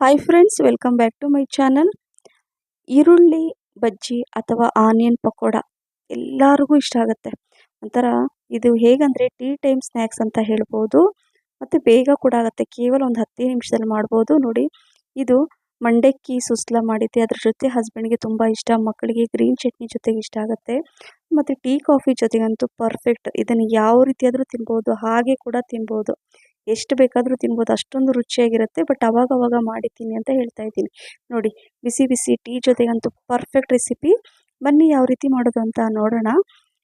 Hi friends welcome back to my channel ಈರುಳ್ಳಿ, ಬಜ್ಜಿ ಅಥವಾ onion pakoda ಎಲ್ಲರಿಗೂ ಇಷ್ಟ ಆಗುತ್ತೆ. ಒಂಥರ ಇದು ಹೇಗಂದರೆ ಟೀ ಟೈಮ್ ಸ್ನ್ಯಾಕ್ಸ್ ಅಂತ ಹೇಳ್ಬೋದು. ಮತ್ತು ಬೇಗ ಕೂಡ ಆಗುತ್ತೆ. ಕೇವಲ ಒಂದು ಹತ್ತು ನಿಮಿಷದಲ್ಲಿ ಮಾಡ್ಬೋದು. ನೋಡಿ, ಇದು ಮಂಡಕ್ಕಿ ಸುಸ್ಲ ಮಾಡಿದ್ದೆ. ಅದ್ರ ಜೊತೆ ಹಸ್ಬೆಂಡ್ಗೆ ತುಂಬ ಇಷ್ಟ. ಮಕ್ಕಳಿಗೆ ಗ್ರೀನ್ ಚಟ್ನಿ ಜೊತೆಗೆ ಇಷ್ಟ ಆಗುತ್ತೆ. ಮತ್ತು ಟೀ ಕಾಫಿ ಜೊತೆಗಂತೂ ಪರ್ಫೆಕ್ಟ್ ಇದನ್ನು ಯಾವ ರೀತಿಯಾದರೂ ತಿನ್ಬೋದು. ಹಾಗೆ ಕೂಡ ತಿನ್ಬೋದು. ಎಷ್ಟು ಬೇಕಾದರೂ ತಿನ್ಬೋದು, ಅಷ್ಟೊಂದು ರುಚಿಯಾಗಿರುತ್ತೆ. ಬಟ್ ಅವಾಗ ಅವಾಗ ಮಾಡಿ ತಿನ್ನಿ ಅಂತ ಹೇಳ್ತಾ ಇದ್ದೀನಿ. ನೋಡಿ, ಬಿಸಿ ಬಿಸಿ ಟೀ ಜೊತೆಗಂತೂ ಪರ್ಫೆಕ್ಟ್ ರೆಸಿಪಿ. ಬನ್ನಿ ಯಾವ ರೀತಿ ಮಾಡೋದು ಅಂತ ನೋಡೋಣ.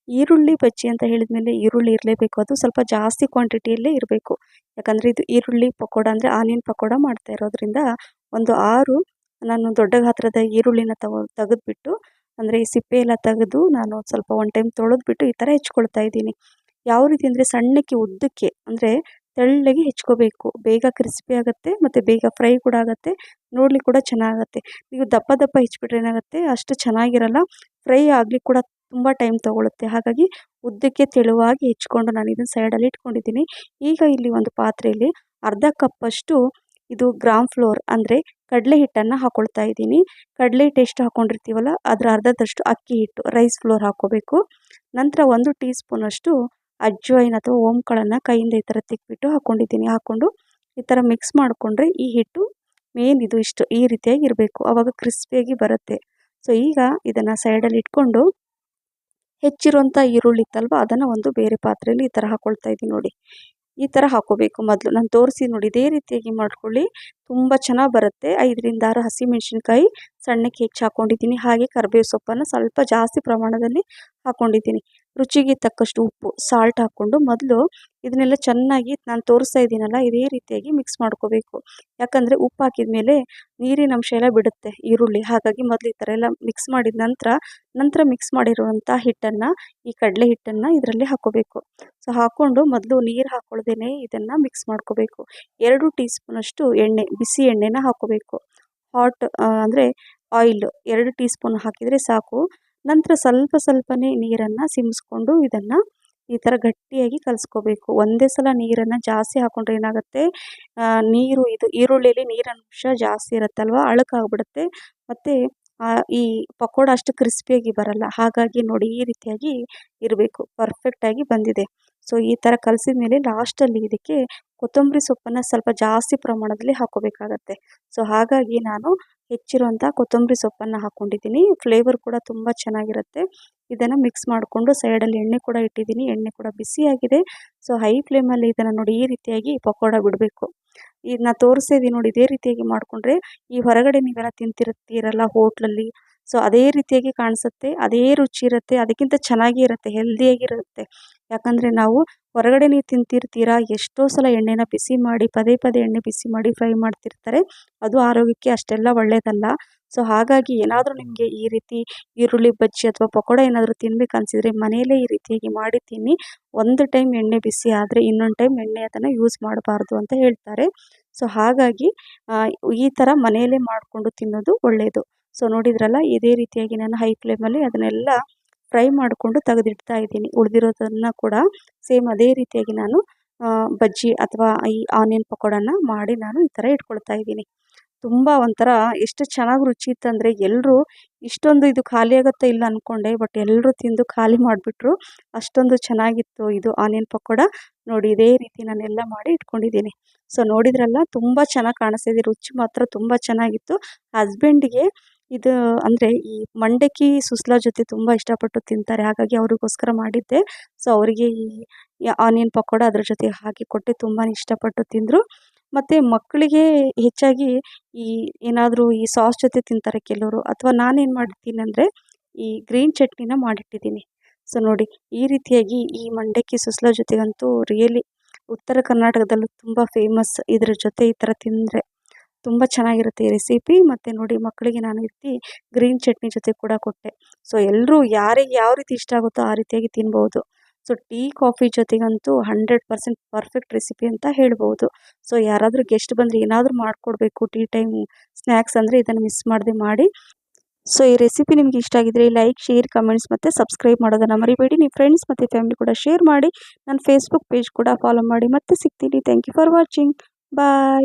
ಈರುಳ್ಳಿ ಬಜ್ಜಿ ಅಂತ ಹೇಳಿದ್ಮೇಲೆ ಈರುಳ್ಳಿ ಇರಲೇಬೇಕು. ಅದು ಸ್ವಲ್ಪ ಜಾಸ್ತಿ ಕ್ವಾಂಟಿಟಿಯಲ್ಲೇ ಇರಬೇಕು. ಯಾಕಂದರೆ ಇದು ಈರುಳ್ಳಿ ಪಕೋಡ ಅಂದರೆ ಆನಿಯನ್ ಪಕೋಡ ಮಾಡ್ತಾ ಇರೋದ್ರಿಂದ ಒಂದು ಆರು ನಾನು ದೊಡ್ಡ ಗಾತ್ರದ ಈರುಳ್ಳಿನ ತಗೊ, ತೆಗೆದುಬಿಟ್ಟು, ಅಂದರೆ ಈ ಸಿಪ್ಪೆ ಎಲ್ಲ ತೆಗೆದು ನಾನು ಸ್ವಲ್ಪ ಒನ್ ಟೈಮ್ ತೊಳೆದ್ಬಿಟ್ಟು ಈ ಥರ ಹೆಚ್ಕೊಳ್ತಾ ಇದ್ದೀನಿ. ಯಾವ ರೀತಿ ಅಂದರೆ ಸಣ್ಣಕ್ಕೆ ಉದ್ದಕ್ಕೆ, ಅಂದರೆ ತೆಳ್ಳಗೆ ಹೆಚ್ಕೋಬೇಕು. ಬೇಗ ಕ್ರಿಸ್ಪಿ ಆಗುತ್ತೆ ಮತ್ತು ಬೇಗ ಫ್ರೈ ಕೂಡ ಆಗುತ್ತೆ. ನೋಡ್ಲಿಕ್ಕೆ ಕೂಡ ಚೆನ್ನಾಗುತ್ತೆ. ನೀವು ದಪ್ಪ ದಪ್ಪ ಹೆಚ್ಚಿಬಿಟ್ರೆ ಏನಾಗುತ್ತೆ? ಅಷ್ಟು ಚೆನ್ನಾಗಿರಲ್ಲ. ಫ್ರೈ ಆಗ್ಲಿಕ್ಕೆ ಕೂಡ ತುಂಬ ಟೈಮ್ ತೊಗೊಳುತ್ತೆ. ಹಾಗಾಗಿ ಉದ್ದಕ್ಕೆ ತೆಳುವಾಗಿ ಹೆಚ್ಕೊಂಡು ನಾನು ಇದನ್ನು ಸೈಡಲ್ಲಿ ಇಟ್ಕೊಂಡಿದ್ದೀನಿ. ಈಗ ಇಲ್ಲಿ ಒಂದು ಪಾತ್ರೆಯಲ್ಲಿ ಅರ್ಧ ಕಪ್ಪಷ್ಟು ಇದು ಗ್ರಾಮ್ ಫ್ಲೋರ್ ಅಂದರೆ ಕಡಲೆ ಹಿಟ್ಟನ್ನು ಹಾಕೊಳ್ತಾ ಇದ್ದೀನಿ. ಕಡಲೆ ಹಿಟ್ಟು ಎಷ್ಟು ಹಾಕ್ಕೊಂಡಿರ್ತೀವಲ್ಲ ಅದರ ಅರ್ಧದಷ್ಟು ಅಕ್ಕಿ ಹಿಟ್ಟು ರೈಸ್ ಫ್ಲೋರ್ ಹಾಕ್ಕೋಬೇಕು. ನಂತರ ಒಂದು ಟೀ ಸ್ಪೂನಷ್ಟು ಅಜ್ವೈನ್ ಅಥವಾ ಓಂಕಾಳನ್ನು ಕೈಯಿಂದ ಈ ಥರ ತಿಕ್ಬಿಟ್ಟು ಹಾಕ್ಕೊಂಡಿದ್ದೀನಿ ಹಾಕ್ಕೊಂಡು ಈ ಥರ ಮಿಕ್ಸ್ ಮಾಡಿಕೊಂಡ್ರೆ ಈ ಹಿಟ್ಟು ಮೇನ್ ಇದು ಇಷ್ಟು, ಈ ರೀತಿಯಾಗಿ ಇರಬೇಕು. ಆವಾಗ ಕ್ರಿಸ್ಪಿಯಾಗಿ ಬರುತ್ತೆ. ಸೊ ಈಗ ಇದನ್ನು ಸೈಡಲ್ಲಿ ಇಟ್ಕೊಂಡು ಹೆಚ್ಚಿರುವಂಥ ಈರುಳ್ಳಿ ಇತ್ತಲ್ವ, ಅದನ್ನು ಒಂದು ಬೇರೆ ಪಾತ್ರೆಯಲ್ಲಿ ಈ ಥರ ಹಾಕ್ಕೊಳ್ತಾ ಇದ್ದೀನಿ ನೋಡಿ. ಈ ಥರ ಹಾಕೋಬೇಕು ಮೊದಲು. ನಾನು ತೋರಿಸಿ ನೋಡಿ, ಇದೇ ರೀತಿಯಾಗಿ ಮಾಡ್ಕೊಳ್ಳಿ. ತುಂಬ ಚೆನ್ನಾಗಿ ಬರುತ್ತೆ. ಐದರಿಂದ ಆರು ಹಸಿಮೆಣ್ಸಿನ್ಕಾಯಿ ಸಣ್ಣಕ್ಕೆ ಹೆಚ್ಚು ಹಾಕ್ಕೊಂಡಿದ್ದೀನಿ ಹಾಗೆ ಕರಿಬೇವು ಸೊಪ್ಪನ್ನು ಸ್ವಲ್ಪ ಜಾಸ್ತಿ ಪ್ರಮಾಣದಲ್ಲಿ ಹಾಕ್ಕೊಂಡಿದ್ದೀನಿ ರುಚಿಗೆ ತಕ್ಕಷ್ಟು ಉಪ್ಪು ಸಾಲ್ಟ್ ಹಾಕ್ಕೊಂಡು ಮೊದಲು ಇದನ್ನೆಲ್ಲ ಚೆನ್ನಾಗಿ ನಾನು ತೋರಿಸ್ತಾ ಇದ್ದೀನಲ್ಲ, ಇದೇ ರೀತಿಯಾಗಿ ಮಿಕ್ಸ್ ಮಾಡ್ಕೋಬೇಕು. ಯಾಕಂದರೆ ಉಪ್ಪು ಹಾಕಿದ ಮೇಲೆ ನೀರಿನ ಅಂಶ ಎಲ್ಲ ಬಿಡುತ್ತೆ, ಈರುಳ್ಳಿ. ಹಾಗಾಗಿ ಮೊದಲು ಈ ಥರ ಎಲ್ಲ ಮಿಕ್ಸ್ ಮಾಡಿದ ನಂತರ ನಂತರ ಮಿಕ್ಸ್ ಮಾಡಿರುವಂಥ ಹಿಟ್ಟನ್ನು, ಈ ಕಡಲೆ ಹಿಟ್ಟನ್ನು ಇದರಲ್ಲಿ ಹಾಕ್ಕೋಬೇಕು ಸೊ ಹಾಕ್ಕೊಂಡು ಮೊದಲು ನೀರು ಹಾಕ್ಕೊಳ್ದೇ ಇದನ್ನು ಮಿಕ್ಸ್ ಮಾಡ್ಕೋಬೇಕು. ಎರಡು ಟೀ ಸ್ಪೂನಷ್ಟು ಎಣ್ಣೆ, ಬಿಸಿ ಎಣ್ಣೆನ ಹಾಕ್ಕೋಬೇಕು ಹಾಟ್ ಅಂದರೆ ಆಯಿಲ್ ಎರಡು ಟೀ ಸ್ಪೂನ್ ಹಾಕಿದರೆ ಸಾಕು. ನಂತರ ಸ್ವಲ್ಪ ಸ್ವಲ್ಪನೇ ನೀರನ್ನು ಸಿಮ್ಸ್ಕೊಂಡು ಇದನ್ನು ಈ ಥರ ಗಟ್ಟಿಯಾಗಿ ಕಲಿಸ್ಕೋಬೇಕು. ಒಂದೇ ಸಲ ನೀರನ್ನು ಜಾಸ್ತಿ ಹಾಕ್ಕೊಂಡ್ರೆ ಏನಾಗುತ್ತೆ? ನೀರು ಇದು ಈರುಳ್ಳಿಯಲ್ಲಿ ನೀರಿನಂಶ ಜಾಸ್ತಿ ಇರುತ್ತಲ್ವ? ಅಳಕಾಗ್ಬಿಡುತ್ತೆ. ಮತ್ತು ಈ ಪಕೋಡ ಅಷ್ಟು ಕ್ರಿಸ್ಪಿಯಾಗಿ ಬರಲ್ಲ. ಹಾಗಾಗಿ ನೋಡಿ ಈ ರೀತಿಯಾಗಿ ಇರಬೇಕು. ಪರ್ಫೆಕ್ಟಾಗಿ ಬಂದಿದೆ. ಸೊ ಈ ಥರ ಕಲಸಿದ ಮೇಲೆ ಲಾಸ್ಟಲ್ಲಿ ಇದಕ್ಕೆ ಕೊತ್ತಂಬರಿ ಸೊಪ್ಪನ್ನು ಸ್ವಲ್ಪ ಜಾಸ್ತಿ ಪ್ರಮಾಣದಲ್ಲಿ ಹಾಕೋಬೇಕಾಗತ್ತೆ ಸೊ ಹಾಗಾಗಿ ನಾನು ಹೆಚ್ಚಿರುವಂಥ ಕೊತ್ತಂಬರಿ ಸೊಪ್ಪನ್ನು ಹಾಕ್ಕೊಂಡಿದ್ದೀನಿ ಫ್ಲೇವರ್ ಕೂಡ ತುಂಬ ಚೆನ್ನಾಗಿರುತ್ತೆ. ಇದನ್ನು ಮಿಕ್ಸ್ ಮಾಡಿಕೊಂಡು ಸೈಡಲ್ಲಿ ಎಣ್ಣೆ ಕೂಡ ಇಟ್ಟಿದ್ದೀನಿ. ಎಣ್ಣೆ ಕೂಡ ಬಿಸಿಯಾಗಿದೆ ಸೊ ಹೈ ಫ್ಲೇಮಲ್ಲಿ ಇದನ್ನು ನೋಡಿ ಈ ರೀತಿಯಾಗಿ ಪಕೋಡ ಬಿಡಬೇಕು. ಇದನ್ನ ತೋರಿಸಿದೀನಿ ನೋಡಿ, ಇದೇ ರೀತಿಯಾಗಿ ಮಾಡಿಕೊಂಡ್ರೆ ಈ ಹೊರಗಡೆ ನೀವೆಲ್ಲ ತಿಂತಿರ್ತೀರಲ್ಲ ಹೋಟ್ಲಲ್ಲಿ. ಸೊ ಅದೇ ರೀತಿಯಾಗಿ ಕಾಣಿಸುತ್ತೆ. ಅದೇ ರುಚಿ ಇರುತ್ತೆ. ಅದಕ್ಕಿಂತ ಚೆನ್ನಾಗಿ ಇರುತ್ತೆ. ಹೆಲ್ದಿಯಾಗಿರುತ್ತೆ ಯಾಕಂದರೆ ನಾವು ಹೊರಗಡೆ ನೀವು ತಿಂತಿರ್ತೀರಾ? ಎಷ್ಟೋ ಸಲ ಎಣ್ಣೆನ ಬಿಸಿ ಮಾಡಿ ಪದೇ ಪದೇ ಎಣ್ಣೆ ಬಿಸಿ ಮಾಡಿ ಫ್ರೈ ಮಾಡ್ತಿರ್ತಾರೆ. ಅದು ಆರೋಗ್ಯಕ್ಕೆ ಅಷ್ಟೆಲ್ಲ ಒಳ್ಳೆಯದಲ್ಲ ಸೊ ಹಾಗಾಗಿ ಏನಾದರೂ ನಿಮಗೆ ಈ ರೀತಿ ಈರುಳ್ಳಿ ಬಜ್ಜಿ ಅಥವಾ ಪಕೋಡ ಏನಾದರೂ ತಿನ್ಬೇಕು ಅನಿಸಿದರೆ ಮನೆಯಲ್ಲೇ ಈ ರೀತಿಯಾಗಿ ಮಾಡಿ ತಿನ್ನಿ. ಒಂದು ಟೈಮ್ ಎಣ್ಣೆ ಬಿಸಿ ಆದರೆ ಇನ್ನೊಂದು ಟೈಮ್ ಎಣ್ಣೆ ಅದನ್ನು ಯೂಸ್ ಮಾಡಬಾರ್ದು ಅಂತ ಹೇಳ್ತಾರೆ. ಸೊ ಹಾಗಾಗಿ ಈ ಥರ ಮನೆಯಲ್ಲೇ ಮಾಡಿಕೊಂಡು ತಿನ್ನೋದು ಒಳ್ಳೆಯದು ಸೊ ನೋಡಿದ್ರಲ್ಲ ಇದೇ ರೀತಿಯಾಗಿ ನಾನು ಹೈ ಫ್ಲೇಮಲ್ಲಿ ಅದನ್ನೆಲ್ಲ ಫ್ರೈ ಮಾಡಿಕೊಂಡು ತೆಗೆದಿಡ್ತಾ ಇದ್ದೀನಿ. ಉಳಿದಿರೋದನ್ನು ಕೂಡ ಸೇಮ್ ಅದೇ ರೀತಿಯಾಗಿ ನಾನು ಬಜ್ಜಿ ಅಥವಾ ಈ ಆನಿಯನ್ ಪಕೋಡನ ಮಾಡಿ ನಾನು ಈ ಥರ ಇಟ್ಕೊಳ್ತಾ ಇದ್ದೀನಿ. ತುಂಬ ಒಂಥರ ಎಷ್ಟು ಚೆನ್ನಾಗಿ ರುಚಿ ಇತ್ತಂದರೆ ಎಲ್ಲರೂ ಇಷ್ಟೊಂದು ಇದು ಖಾಲಿ ಇಲ್ಲ ಅಂದ್ಕೊಂಡೆ ಬಟ್ ಎಲ್ಲರೂ ತಿಂದು ಖಾಲಿ ಮಾಡಿಬಿಟ್ರು ಅಷ್ಟೊಂದು ಚೆನ್ನಾಗಿತ್ತು ಇದು ಆನಿಯನ್ ಪಕೋಡ. ನೋಡಿ, ಇದೇ ರೀತಿ ನಾನೆಲ್ಲ ಮಾಡಿ ಇಟ್ಕೊಂಡಿದ್ದೀನಿ. ಸೊ, ನೋಡಿದ್ರಲ್ಲ, ತುಂಬ ಚೆನ್ನಾಗಿ ಕಾಣಿಸ್ತಿದೆ ರುಚಿ ಮಾತ್ರ ತುಂಬ ಚೆನ್ನಾಗಿತ್ತು. ಹಸ್ಬೆಂಡಿಗೆ ಇದು ಅಂದರೆ ಈ ಮಂಡಕ್ಕಿ ಸುಸ್ಲಾ ಜೊತೆ ತುಂಬ ಇಷ್ಟಪಟ್ಟು ತಿಂತಾರೆ. ಹಾಗಾಗಿ ಅವ್ರಿಗೋಸ್ಕರ ಮಾಡಿದ್ದೆ. ಸೊ ಅವರಿಗೆ ಈ ಆನಿಯನ್ ಪಕೋಡ ಅದ್ರ ಜೊತೆ ಹಾಕಿ ಕೊಟ್ಟೆ ತುಂಬಾ ಇಷ್ಟಪಟ್ಟು ತಿಂದರು. ಮತ್ತು ಮಕ್ಕಳಿಗೆ ಹೆಚ್ಚಾಗಿ ಈ ಏನಾದರೂ ಈ ಸಾಸ್ ಜೊತೆ ತಿಂತಾರೆ ಕೆಲವರು. ಅಥವಾ ನಾನೇನು ಮಾಡ್ತೀನಿ ಅಂದರೆ ಈ ಗ್ರೀನ್ ಚಟ್ನಿನ ಮಾಡಿಟ್ಟಿದ್ದೀನಿ. ಸೊ ನೋಡಿ, ಈ ರೀತಿಯಾಗಿ ಈ ಮಂಡಕ್ಕಿ ಸುಸ್ಲಾ ಜೊತೆಗಂತೂ ರಿಯಲಿ ಉತ್ತರ ಕರ್ನಾಟಕದಲ್ಲೂ ತುಂಬ ಫೇಮಸ್ ಇದ್ರ ಜೊತೆ ಈ ಥರ ತಿಂದರೆ. ತುಂಬ ಚೆನ್ನಾಗಿರುತ್ತೆ ಈ ರೆಸಿಪಿ ಮತ್ತು ನೋಡಿ ಮಕ್ಕಳಿಗೆ ನಾನು ಇರ್ತಿ ಗ್ರೀನ್ ಚಟ್ನಿ ಜೊತೆ ಕೂಡ ಕೊಟ್ಟೆ. ಸೊ ಎಲ್ಲರೂ ಯಾರಿಗೆ ಯಾವ ರೀತಿ ಇಷ್ಟ ಆಗುತ್ತೋ ಆ ರೀತಿಯಾಗಿ ತಿನ್ಬೋದು ಸೊ ಟೀ ಕಾಫಿ ಜೊತೆಗಂತೂ ಹಂಡ್ರೆಡ್ ಪರ್ಸೆಂಟ್ ಪರ್ಫೆಕ್ಟ್ ರೆಸಿಪಿ ಅಂತ ಹೇಳ್ಬೋದು ಸೊ ಯಾರಾದರೂ ಗೆಸ್ಟ್ ಬಂದರೆ ಏನಾದರೂ ಮಾಡಿಕೊಡ್ಬೇಕು. ಟೀ ಟೈಮ್ ಸ್ನ್ಯಾಕ್ಸ್ ಅಂದರೆ ಇದನ್ನು ಮಿಸ್ ಮಾಡದೆ ಮಾಡಿ. ಸೊ ಈ ರೆಸಿಪಿ ನಿಮ್ಗೆ ಇಷ್ಟ ಆಗಿದ್ರೆ ಲೈಕ್ ಶೇರ್ ಕಮೆಂಟ್ಸ್ ಮತ್ತು ಸಬ್ಸ್ಕ್ರೈಬ್ ಮಾಡೋದನ್ನು ಮರಿಬೇಡಿ. ನಿಮ್ಮ ಫ್ರೆಂಡ್ಸ್ ಮತ್ತು ಫ್ಯಾಮಿಲಿ ಕೂಡ ಶೇರ್ ಮಾಡಿ. ನನ್ನ ಫೇಸ್ಬುಕ್ ಪೇಜ್ ಕೂಡ ಫಾಲೋ ಮಾಡಿ. ಮತ್ತೆ ಸಿಗ್ತೀನಿ. Thank you for watching bye